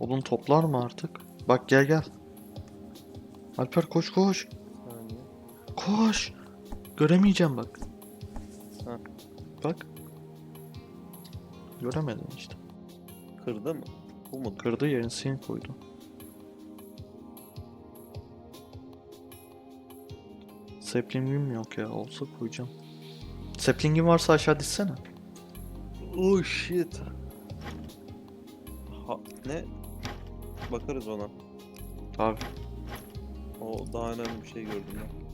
Odun toplar mı artık? Bak gel gel. Alper koş koş. Saniye. Koş. Göremeyeceğim bak. Ha. Bak. Göremedin işte. Kırdı mı? Bu mu? Kırdı yenisini koydu. Sapling'im yok ya. Olsa koyacağım. Sapling'in varsa aşağı dizsene. Oh shit. Ha, ne? Bakarız ona. Abi. O daha önemli bir şey gördüm ben.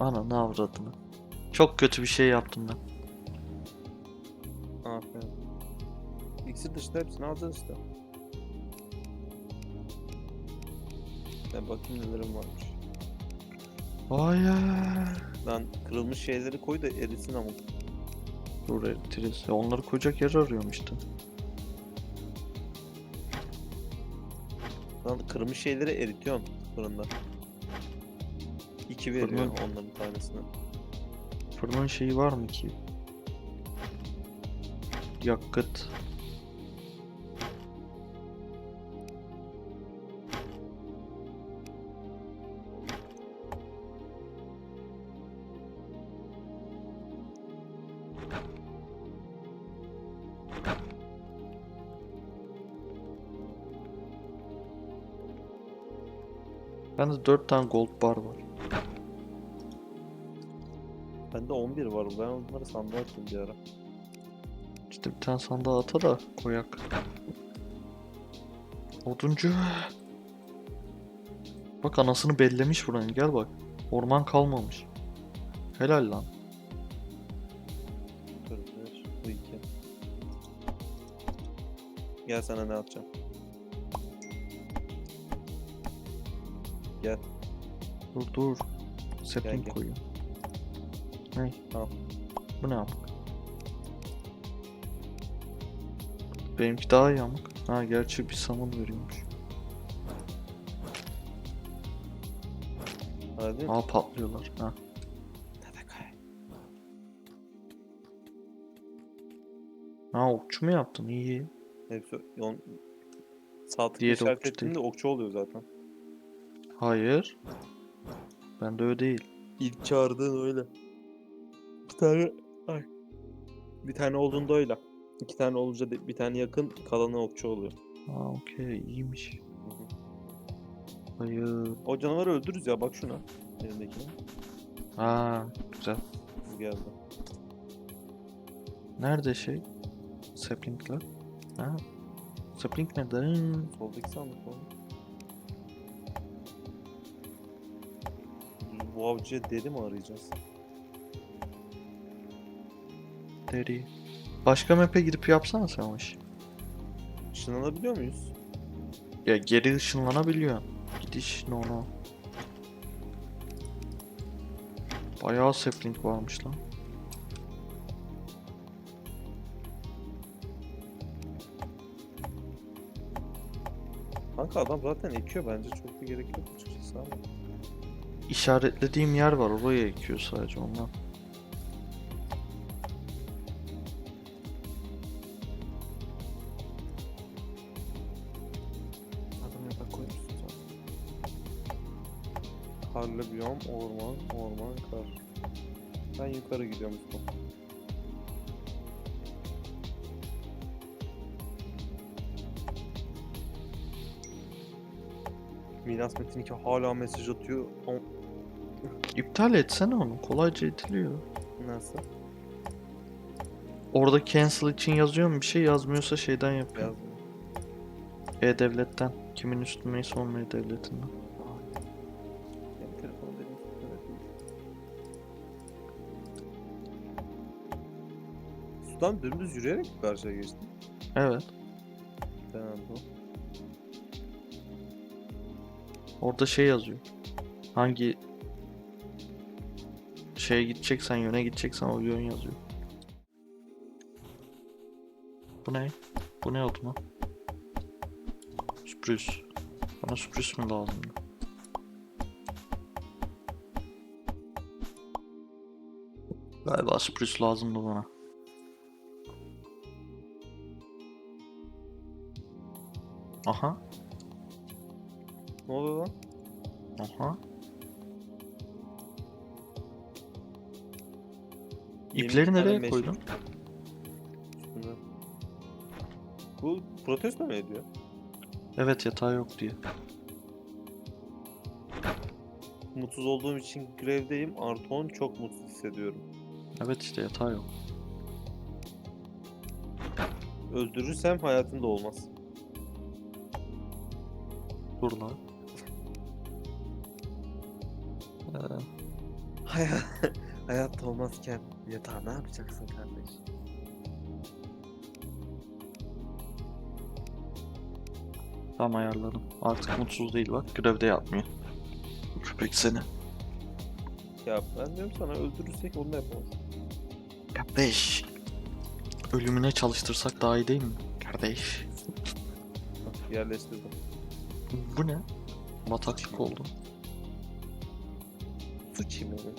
Ana ne avradını. Çok kötü bir şey yaptım ben. Aferin. İksir dışında hepsini alacağız işte. Ben bakayım nelerim varmış. Hayır. Lan kırılmış şeyleri koy da erisin ama. Dur eritiriz. Ya onları koyacak yer arıyorum işte. Lan kırılmış şeyleri eritiyorsun fırında. İki veriyor Fırının- onların tanesini. Fırının şeyi var mı ki? Yakıt. Bende 4 tane gold bar var. Bende 11 var. Ben onları sandığa atayım bir ara. İşte bir tane sandığa ata da koyak. Oduncu. Bak anasını bellemiş buranın gel bak. Orman kalmamış. Helal lan. Dur bir, bu iki. Gel sana ne atacağım. Gel. Dur dur. Sapling gel. koyuyor. Ne? Al. Bu ne amık? Benimki daha iyi amık. Ha gerçi bir saman veriyormuş. Hadi. Aa patlıyorlar. Ha. Ha okçu mu yaptın? İyi. Hepsi on... Diğeri işaret ettiğinde okçu oluyor zaten. Hayır. Bende öyle değil. İlk çağırdığın öyle. Bir tane... Ay. Bir tane olduğunda öyle. İki tane olunca de- bir tane yakın kalanı okçu oluyor. Ha okey iyiymiş. Hayır. O canavarı öldürürüz ya bak şuna. Elindekine. Ha güzel. Bu geldi. Nerede şey? Saplingler. Ha. Sapling nerede? Soldaki sandık oğlum. Bu avcıya deri mi arayacağız? Deri. Başka map'e gidip yapsana sen o işi. Işınlanabiliyor muyuz? Ya geri ışınlanabiliyor. Gidiş no no. Bayağı sapling varmış lan. Kanka adam zaten ekiyor bence çok da gerek yok açıkçası ama. İşaretlediğim yer var oraya ekiyor sadece ondan. Karlı biyom, orman, orman, kar. Ben yukarı gidiyorum Mustafa. Milas Metin 2 hala mesaj atıyor. O- İptal etsene onu. Kolayca ediliyor. Nasıl? Orada cancel için yazıyor mu bir şey yazmıyorsa şeyden yapıyor. Yazmıyor. E-Devlet'ten. Kimin üstündeyse onun E-Devleti'nden. Benim değil. Sudan dümdüz yürüyerek mi karşıya geçtin? Evet. Tamam bu. Orada şey yazıyor. Hangi şeye gideceksen, yöne gideceksen o yön yazıyor. Bu ne? Bu ne oldu lan? Sürpriz. Bana sürpriz mi lazımdı? Galiba sürpriz lazımdı bana. Aha. Ne oldu lan? Aha. İpleri nereye koydun? Üstüne. Bu protesto mu ediyor? Evet yatağı yok diye. Mutsuz olduğum için grevdeyim. Artı 10 çok mutsuz hissediyorum. Evet işte yatağı yok. Öldürürsem hayatımda olmaz. Dur lan. Ee, Hayat, hayatta olmazken yatağa ne yapacaksın kardeş? Tamam ayarladım. Artık mutsuz değil bak. Grevde yatmıyor. Köpek seni. Ya ben diyorum sana öldürürsek onu da yapamaz. Kardeş. Ölümüne çalıştırsak daha iyi değil mi? Kardeş. Bak, yerleştirdim. Bu ne? Bataklık oldu. Mi? bu?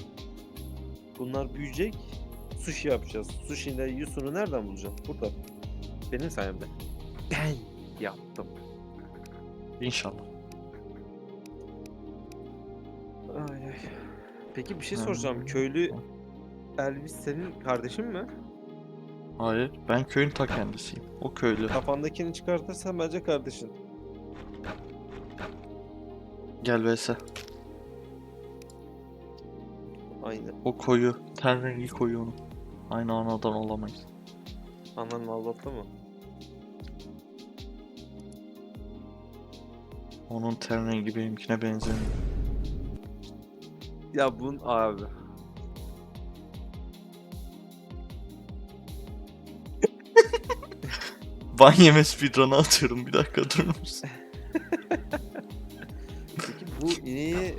Bunlar büyüyecek. Sushi yapacağız. Sushi'nin Yusu'nu nereden bulacağım? Burada. Benim sayemde. Ben yaptım. İnşallah. Ay ay. Peki bir şey soracağım. Köylü Elvis senin kardeşin mi? Hayır. Ben köyün ta kendisiyim. O köylü. Kafandakini çıkartırsan bence kardeşin. Gel vs. Aynı. O koyu. Ten rengi koyu onu. Aynı anadan olamayız. Anan aldattı mı? Onun ten rengi benimkine benzemiyor. Ya bun abi. Ban yeme speedrun'ı atıyorum. Bir dakika durur musun? Peki bu ineği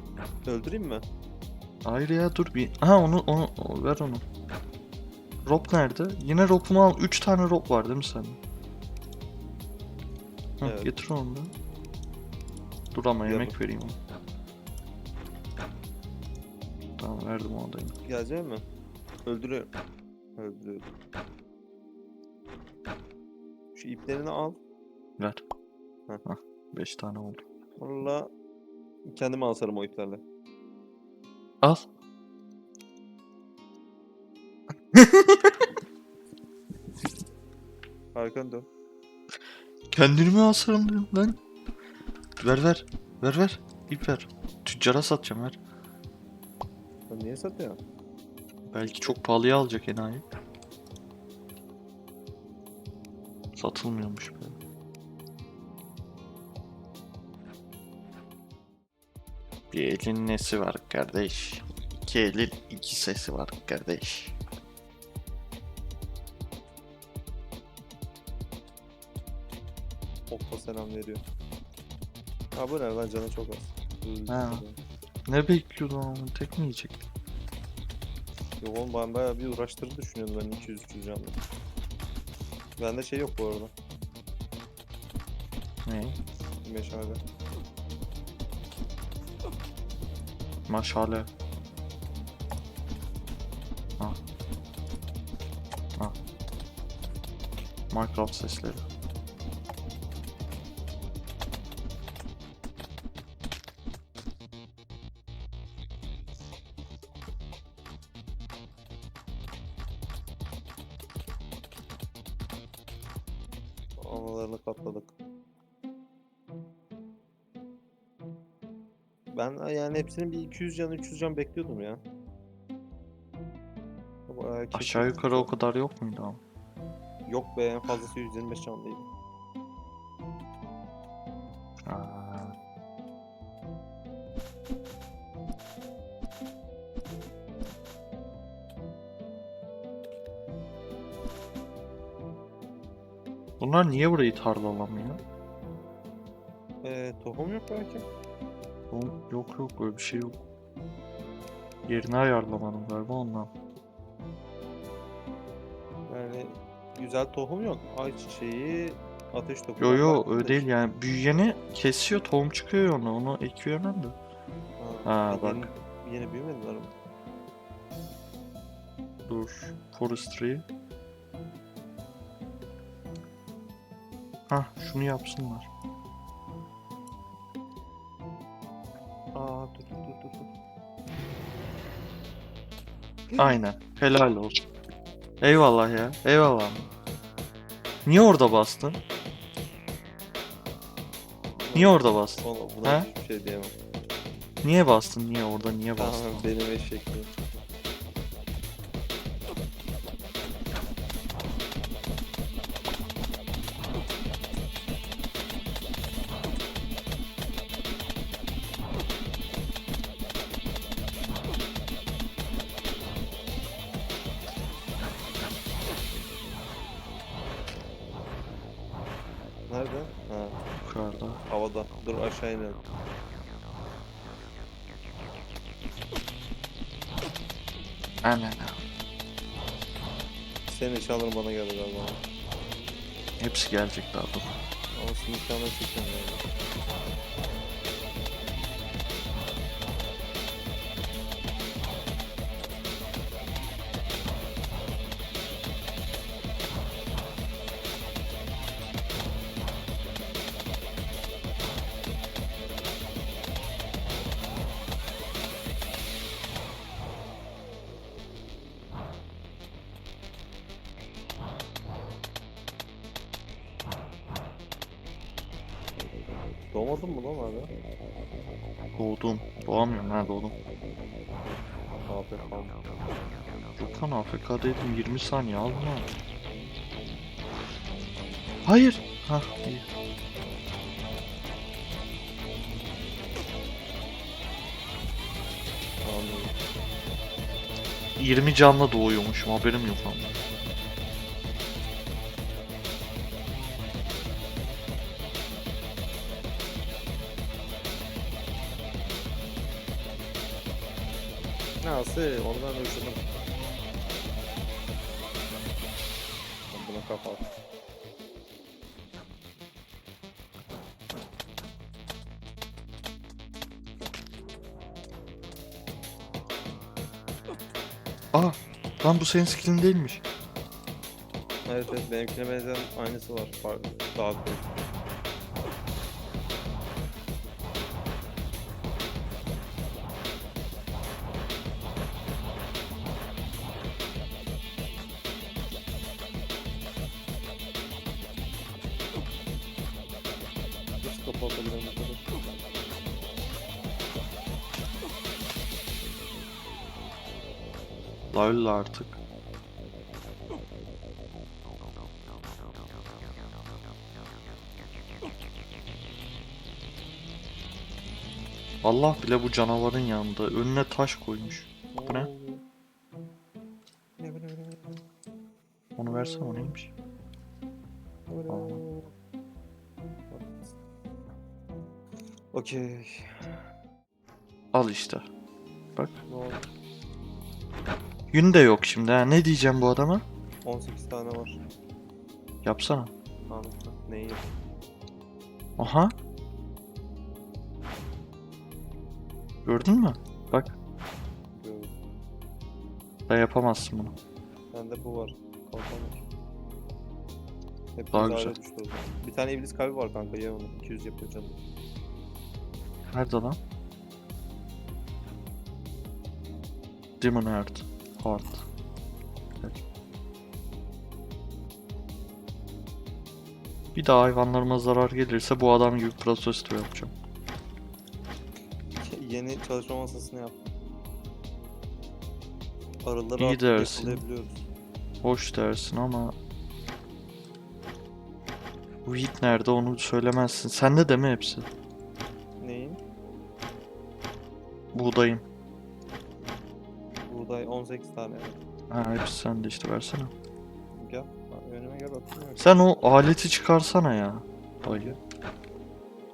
öldüreyim mi? Hayır ya dur bir. Ha onu onu o- ver onu. Rob nerede? Yine ropumu al. 3 tane rob var değil mi sende? Hı, Evet. Getir onu da. Dur ama Yap. yemek vereyim ona. Tamam verdim ona da yemek. Gelecek mi? Öldürüyorum. Öldürüyorum. Şu iplerini al. Ver. Heh. Hah 5 tane oldu. Valla kendime asarım o iplerle. Al. Arkanı dön. Kendini mi asarım diyorum lan? Ver ver. Ver ver. İp ver. Tüccara satacağım ver. Sen niye satıyorsun? Belki çok pahalıya alacak enayi. Satılmıyormuş Bir elin nesi var kardeş? İki elin iki sesi var kardeş. Okta selam veriyor. Ha bu ne lan canı çok az. Ha. Ne bekliyordun ama tek mi yiyecek? Yok oğlum ben bayağı bir uğraştırdı düşünüyordum ben 200-300 canlı. Bende şey yok bu arada. Ne? Meşale. Maşale. Ha. Ha. Minecraft sesleri. Hepsinin bir 200 can 300 can bekliyordum ya. Keyifli Aşağı yukarı o kadar yok muydu ama? Yok be en fazlası 125 canlıydı. Aa. Bunlar niye burayı tarlalamıyor? Ee, tohum yok belki. Oğlum, Yok yok öyle bir şey yok. Yerini ayarlamadım galiba ondan. Yani güzel tohum yok. Ayçiçeği, ateş topu. Yo yo öyle de- değil yani büyüyeni kesiyor tohum çıkıyor ona onu ekiyor hemen de. Ha, Ha, yeni, bak. Yeni büyümediler mi? Dur forestry. Hah şunu yapsınlar. Aynen. Helal olsun. Eyvallah ya. Eyvallah. Niye orada bastın? Niye orada bastın? Valla buna Ha? hiçbir şey diyemem. Niye bastın? Niye orada? Niye bastın? Tamam benim eşekliğim. Havada. Dur aşağı inelim. Aynen. Senin eşyaların bana geldi galiba. Hepsi gelecek daha dur. Ama senin eşyalarını çekemiyorum. Doğmadın mı lan hala? Doğdum. Doğamıyorum ha doğdum. Yok lan AFK'daydım 20 saniye aldım lan. Hayır. Hah iyi. Anladım. 20 canla doğuyormuşum haberim yok ama. Nasıl? Onu ben uçurdum. Ben Buna kapat. Aa lan bu senin skillin değilmiş. Evet evet benimkine benzeyen aynısı var. Daha büyük. La öyle artık. Allah bile bu canavarın yanında önüne taş koymuş. Bu ne? Onu versene o neymiş? Okey. Al işte. Bak. Ne oldu? Yün de yok şimdi ha. Ne diyeceğim bu adama? 18 tane var. Yapsana. Anladım. Neyi? Aha. Gördün mü? Bak. Gördüm. Da yapamazsın bunu. Bende bu var. Kalkan var. Hep Daha Daha güzel. Düştü o zaman. Bir tane iblis kalbi var kanka ye onu. 200 yapıyor canım. Nerede lan? Demon Heart. Evet. Bir daha hayvanlarıma zarar gelirse bu adam gibi protesto yapacağım. Yeni çalışma masasını yap. Arıları İyi dersin. Hoş dersin ama... Wheat nerede onu söylemezsin. Sende de mi hepsi? Neyin? Buğdayın. Buğday 18 tane. Ha hepsi sende işte versene. Gel. Önüme gel bakayım. Sen o aleti çıkarsana ya. Dayı.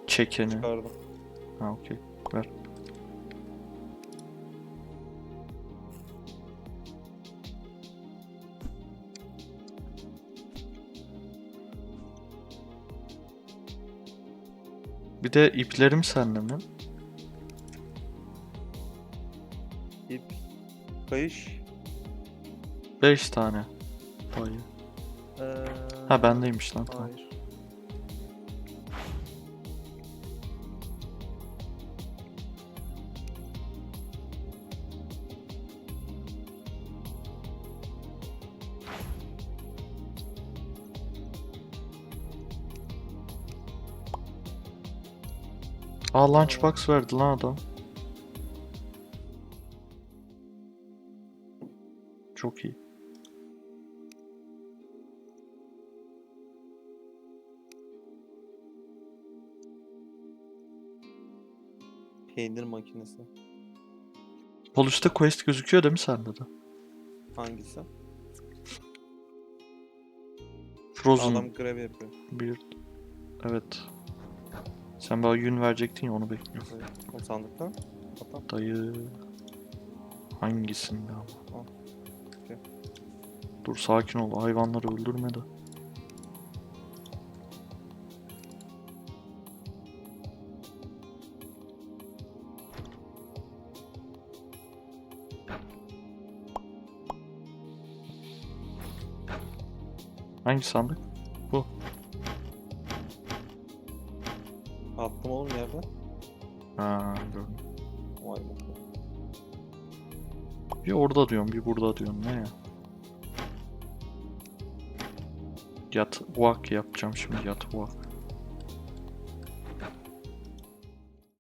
Çekeni. Çıkardım. Ha okey. Ver. Bir de iplerim sende mi? kayış. 5 tane. Hayır. Ee, ha bendeymiş lan. Tamam. Hayır. Aa lunchbox verdi lan adam. Çok iyi. Peynir makinesi. Sol üstte quest gözüküyor değil mi sende de? Hangisi? Frozen Adam grev yapıyor. bir... Evet. Sen bana yün verecektin ya onu bekliyorum. Evet, O sandıkta. Dayı... Hangisinde ama? Al. Okey. Dur sakin ol hayvanları öldürme de. Hangi sandık? Attım oğlum yerden. Ha, gördüm. Bir orada diyorum, bir burada diyorum. Ne ya? Yat walk yapacağım şimdi yat walk.